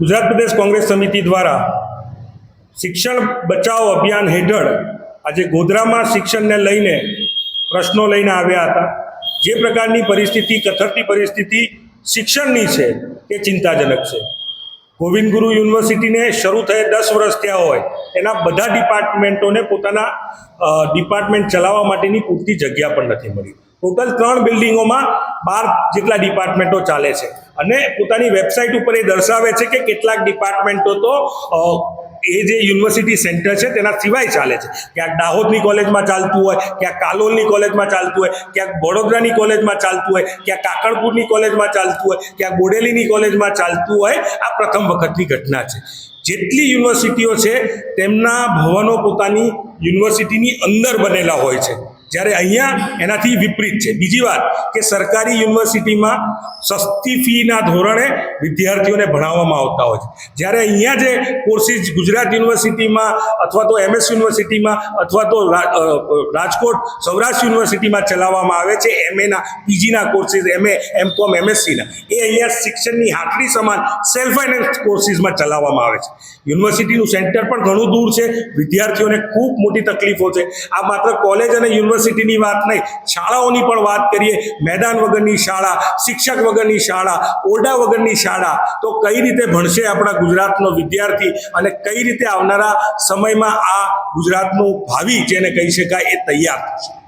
ગુજરાત પ્રદેશ કોંગ્રેસ સમિતિ દ્વારા શિક્ષણ બચાવો અભિયાન હેઠળ આજે ગોધરામાં શિક્ષણને લઈને પ્રશ્નો લઈને આવ્યા હતા. જે પ્રકારની પરિસ્થિતિ, કથળતી પરિસ્થિતિ શિક્ષણની છે તે ચિંતાજનક છે. ગોવિંદ ગુરુ યુનિવર્સિટીને શરૂ થયે દસ વર્ષ થયા હોય, એના બધા ડિપાર્ટમેન્ટોને પોતાના ડિપાર્ટમેન્ટ ચલાવવા માટેની પૂરતી જગ્યા પણ નથી મળી. ટોટલ ત્રણ બિલ્ડિંગોમાં બાર જેટલા ડિપાર્ટમેન્ટો ચાલે છે. અને પોતાની વેબસાઇટ ઉપર એ દર્શાવે છે કે કેટલાક ડિપાર્ટમેન્ટો તો એ જે યુનિવર્સિટી સેન્ટર છે તેના સિવાય ચાલે છે. ક્યાંક દાહોદની કોલેજમાં ચાલતું હોય, ક્યાંક કાલોલની કોલેજમાં ચાલતું હોય, ક્યાંક વડોદરાની કોલેજમાં ચાલતું હોય, ક્યાંક કાકડપુરની કોલેજમાં ચાલતું હોય, ક્યાંક બોડેલીની કોલેજમાં ચાલતું હોય, આ પ્રથમ વખતની ઘટના છે. જેટલી યુનિવર્સિટીઓ છે, તેમના ભવનો પોતાની યુનિવર્સિટીની અંદર બનેલા હોય છે. જ્યારે અહીંયા એનાથી વિપરીત છે. બીજી વાત કે સરકારી યુનિવર્સિટીમાં સસ્તી ફીના ધોરણે વિદ્યાર્થીઓને ભણાવવામાં આવતા હોય છે. જ્યારે અહીંયા જે કોર્સિસ ગુજરાત યુનિવર્સિટીમાં અથવા તો એમએસ યુનિવર્સિટીમાં અથવા તો રાજકોટ, સૌરાષ્ટ્ર યુનિવર્સિટીમાં ચલાવવામાં આવે છે, એમએના, પીજીના કોર્સિસ, એમએ એમ કોમ એમએસસીના. એ અહીંયા શિક્ષણની હાટલી સમાન સેલ્ફ ફાઇનાન્સ કોર્સિસમાં ચલાવવામાં આવે છે. યુનિવર્સિટીનું સેન્ટર પણ ઘણું દૂર છે. વિદ્યાર્થીઓને ખૂબ મોટી તકલીફો છે. આ માત્ર કોલેજ અને યુનિવર્સિટીની વાત નહીં, શાળાઓની પણ વાત કરીએ, મેદાન વગરની શાળા, શિક્ષક વગરની શાળા, ઓરડા વગરની શાળા, તો કઈ રીતે ભણશે આપણા ગુજરાતનો વિદ્યાર્થી અને કઈ રીતે આવનારા સમયમાં આ ગુજરાતનું ભાવિ, જેને કહી શકાય, એ તૈયાર થશે.